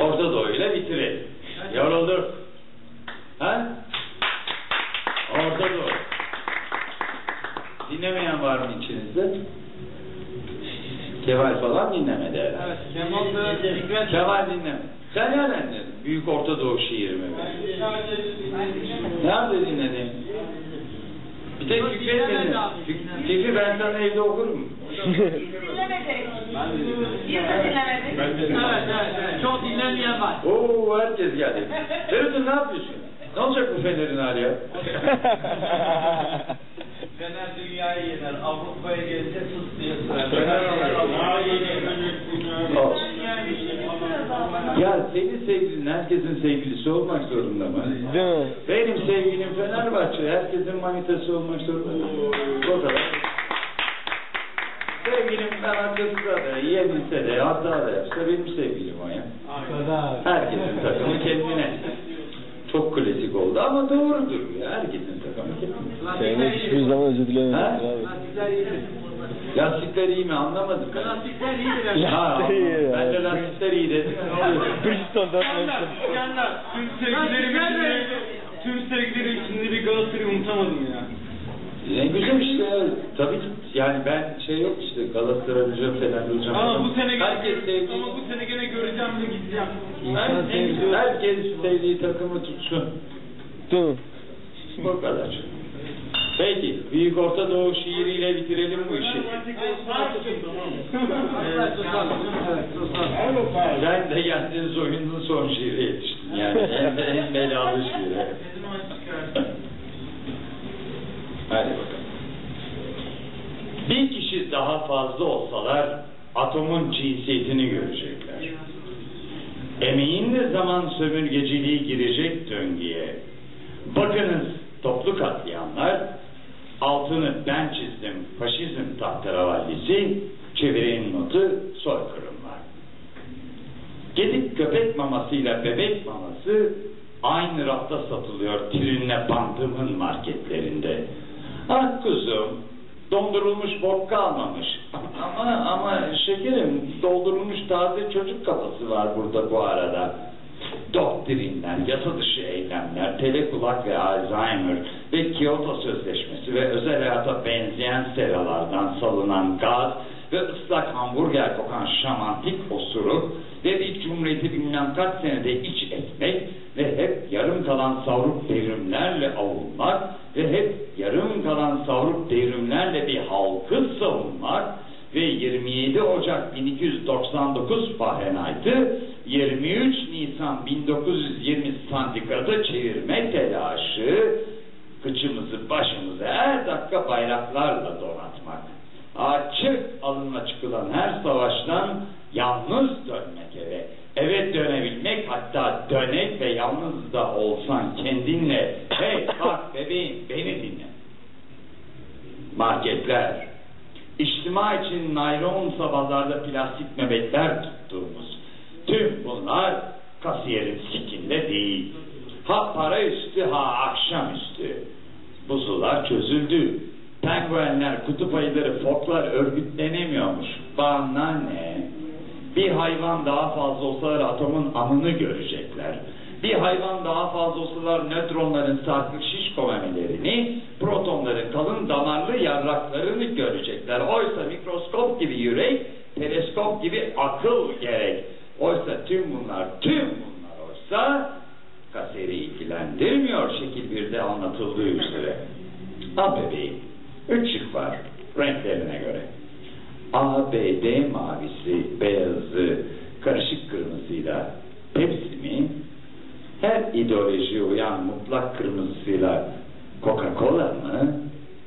Orta Doğu'yla bitirelim. Yorulduk. Ha? Orta Doğu. Dinlemeyen var mı içinizde? Kemal falan dinlemedi herhalde. Evet, Kemal da Fikret Kemal dinleme. Sen nereden dinledin? Büyük Orta Doğu şiiri mi? Nerede dinledin? Bir tek Fikret dinledin. Fikri ben sana evde okurum. Dinlemedik. Biz de dinlemedik. Evet, evet, evet. Çok dinlemeyen var. Oo herkes geldi. Feridun ne yapıyorsun? Ne olacak bu Fener'in hali ya? Fener dünyayı yener, Avrupa'ya gelse sus diye Fener Al. Ya senin sevgilin herkesin sevgilisi olmak zorunda mı? Değil mi? Benim sevgilim Fenerbahçe, herkesin manitası olmak zorunda mı? O kadar. Sevgilim Fenerbahçe'de de, yenilse de, hata da yapsa benim sevgilim o ya. Herkesin takımı kendine. Çok klasik oldu ama doğrudur ya. Herkesin takımı kendine. Sevmek hiçbir zaman özür abi. Lastikler. Lastikler iyi mi anlamadım. Lastikler. Ha, Lastikler iyi ya. Ben de lastikler iyi dedim. Ne oluyor? Bridgestone dört Canlar, mevsim. canlar. Tüm sevgilerim içinde, tüm sevgilerim içinde bir Galatasaray'ı unutamadım ya. Ne güzel işte ya. Yani ben şey yok işte Galatasaray hocam, Fener hocam. Ama bu sene herkes sevdiği, ama bu sene gene göreceğim ve gideceğim. herkes, herkes sevdiği takımı tutsun. Değil mi? Bu kadar. Peki, Büyük Orta Doğu şiiriyle bitirelim bu işi. Sen de geldin soyundun son şiire yetiştin yani. En, en belalı şiire. Hadi bakalım. Bir kişi daha fazla olsalar atomun cinsiyetini görecekler. Emeğinle zaman sömürgeciliği girecek döngüye. Bakınız toplu katliamlar, altını ben çizdim faşizm tahteravallisi, çevirin notu soykırımlar. Gedik köpek mamasıyla bebek maması aynı rafta satılıyor Trinle Bandım'ın marketlerinde. Ah kuzum, dondurulmuş vodka almamış. Ama ama şekerim, doldurulmuş taze çocuk kafası var burada bu arada. Doktrinler, yasa dışı eylemler, telekulak ve Alzheimer ve Kyoto Sözleşmesi ve özel hayata benzeyen seralardan salınan gaz ve ıslak hamburger kokan şamantik osuruk ve bir cumhuriyeti bilmem kaç senede iç etmek ve hep yarım kalan savruk devrimlerle avunmak ve hep devrimlerle bir halkı savunmak ve 27 Ocak 1299 Fahrenheit'ı 23 Nisan 1920 santigrada çevirme telaşı kıçımızı başımızı her dakika bayraklarla donatmak. Açık alınma çıkılan her savaştan yalnız dönmek eve. Eve dönebilmek hatta dönek ve yalnız da olsan kendinle hey bak bebeğim beni dinle. Marketler, İçtima için naylon sabahlarda plastik nöbetler tuttuğumuz tüm bunlar kasiyerin sikinde değil. Ha para üstü ha akşamüstü. Buzullar çözüldü. Penguenler, kutup ayıları, foklar örgütlenemiyormuş. Bana ne? Bir hayvan daha fazla olsalar atomun amını görecekler. Bir hayvan daha fazla olsalar nötronların sarkık şişko memelerini, protonların kalın damarlı yarraklarını görecekler. Oysa mikroskop gibi yürek, teleskop gibi akıl gerek. Oysa tüm bunlar, tüm bunlar oysa kaseri ilgilendirmiyor şekil birde anlatıldığı üzere. Al bebeğim, üç şık var renklerine göre. ABD mavisi, beyazı, karışık kırmızıyla Pepsi mi? İdeolojiye uyan mutlak kırmızısıyla Coca-Cola mı?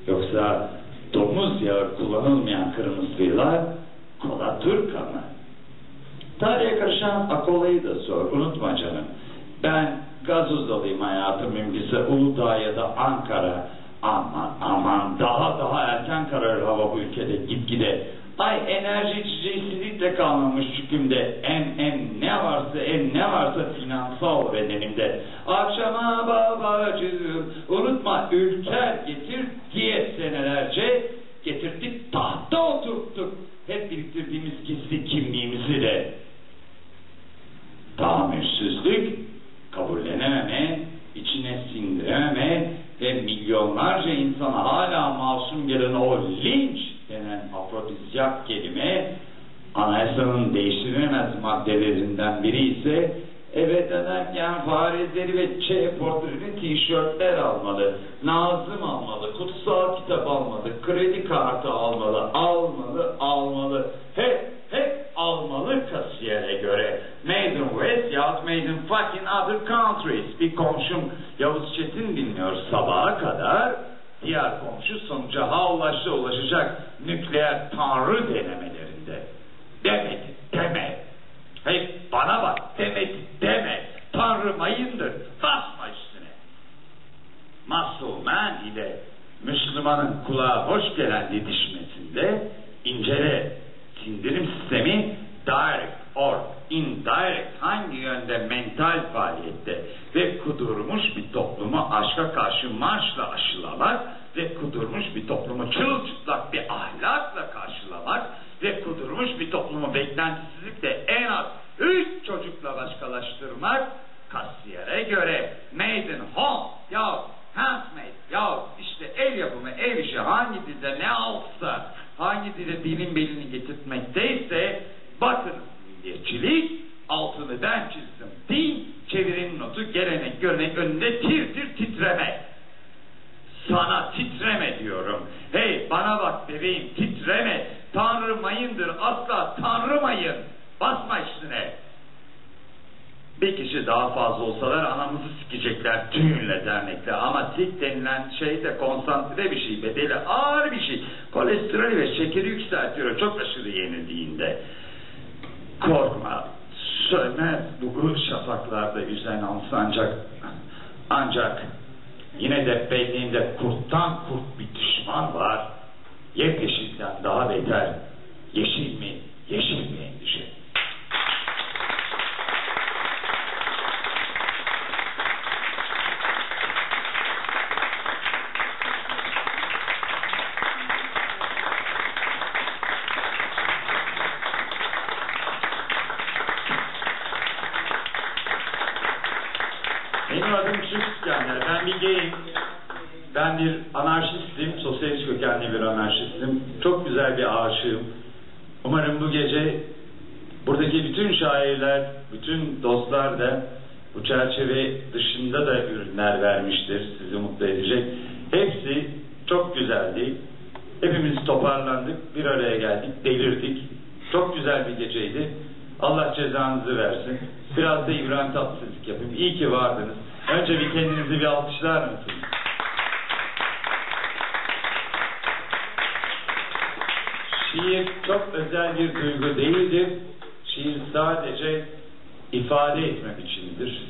Yoksa domuz yağı kullanılmayan kırmızısıyla Cola Turca mı? Tarihe karışan Akola'yı da sor, unutma canım. Ben Gazozalıyım hayatım mümkünse Uludağ ya da Ankara. Aman aman daha daha erken kararır hava bu ülkede gitgide. Ay enerji içeceği sizlikle kalmamış hükümde. En en ne varsa en ne varsa finansal bedenimde. Akşama babacığım unutma ülker getir denen afrodizyak kelime anayasanın değiştirilemez maddelerinden biri ise eve dönerken farizleri ve Ç portreli tişörtler almalı, Nazım almalı, kutsal kitap almalı, kredi kartı almalı, almalı, almalı, hep hep almalı kasiyere göre. Made in West yahut made in fucking other countries. Bir komşum Yavuz Çetin dinliyor sabaha kadar. Diğer komşu sonuca ha ulaştı ulaşacak nükleer tanrı denemelerinde. Demedi, deme. Hey bana bak, demedi, deme. Tanrı mayındır, basma üstüne. Masumen ile Müslümanın kulağa hoş gelen didişmesinde incele sindirim sistemi direct or indirect hangi yönde mental faaliyette ve kudurmuş bir toplumu aşka karşı marşla aşılamak ve kudurmuş bir toplumu çırılçıplak bir ahlakla karşılamak ve kudurmuş bir toplumu beklentisizlikle en az üç çocukla başkalaştırmak kasiyere göre made in home ya handmade ya işte el yapımı ev işi hangi dilde ne altsa hangi dilde dilin belini getirtmekteyse bakın milliyetçilik altını ben çizdim din çevirinin notu gelenek görenek önünde tir tir titreme sana titreme diyorum. Hey bana bak bebeğim titreme. Tanrı mayındır asla tanrı mayın. Basma üstüne. Bir kişi daha fazla olsalar anamızı sikecekler düğünle dernekle. Ama sik denilen şey de konsantre bir şey, bedeli ağır bir şey. Kolesterol ve şekeri yükseltiyor çok aşırı yenildiğinde. Korkma, sönmez bu şafaklarda yüzen ancak ancak yine de belliğinde kurttan kurt bir düşman var. Yepyeşilden daha beter. Yeşil mi, yeşil mi Türk İskender. Ben bir gayim. Ben bir anarşistim. Sosyalist kökenli bir anarşistim. Çok güzel bir aşığım. Umarım bu gece buradaki bütün şairler, bütün dostlar da bu çerçeve dışında da ürünler vermiştir. Sizi mutlu edecek. Hepsi çok güzeldi. Hepimiz toparlandık, bir araya geldik, delirdik. Çok güzel bir geceydi. Allah cezanızı versin. Biraz da İbrahim Tatlıses'lik yapayım. İyi ki vardınız. Önce bir kendinizi bir alkışlar mısınız? Şiir çok özel bir duygu değildir. Şiir sadece ifade etme biçimidir.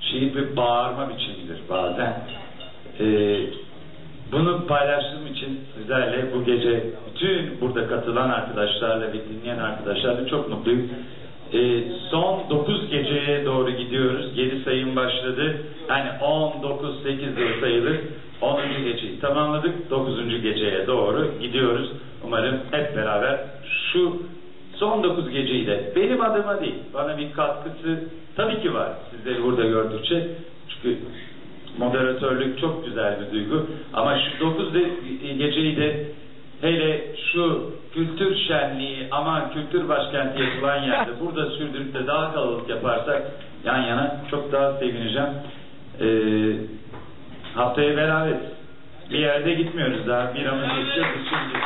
Şiir bir bağırma biçimidir bazen. Ee, bunu paylaştığım için sizlerle bu gece bütün burada katılan arkadaşlarla ve dinleyen arkadaşlarla çok mutluyum. Ee, son 9 geceye doğru gidiyoruz. 7 sayım başladı. Yani 10, 9, 8 diye sayılır. 10. geceyi tamamladık. 9. geceye doğru gidiyoruz. Umarım hep beraber şu son 9 geceyi de benim adıma değil, bana bir katkısı tabii ki var. Sizleri burada gördükçe. Çünkü moderatörlük çok güzel bir duygu. Ama şu 9 de, geceyi de hele şu kültür şenliği aman kültür başkenti yapılan yerde burada sürdürüp de daha kalabalık yaparsak yan yana çok daha sevineceğim. Ee, haftaya beraberiz. Bir yerde gitmiyoruz daha bir an önce geçeceğiz. Şimdi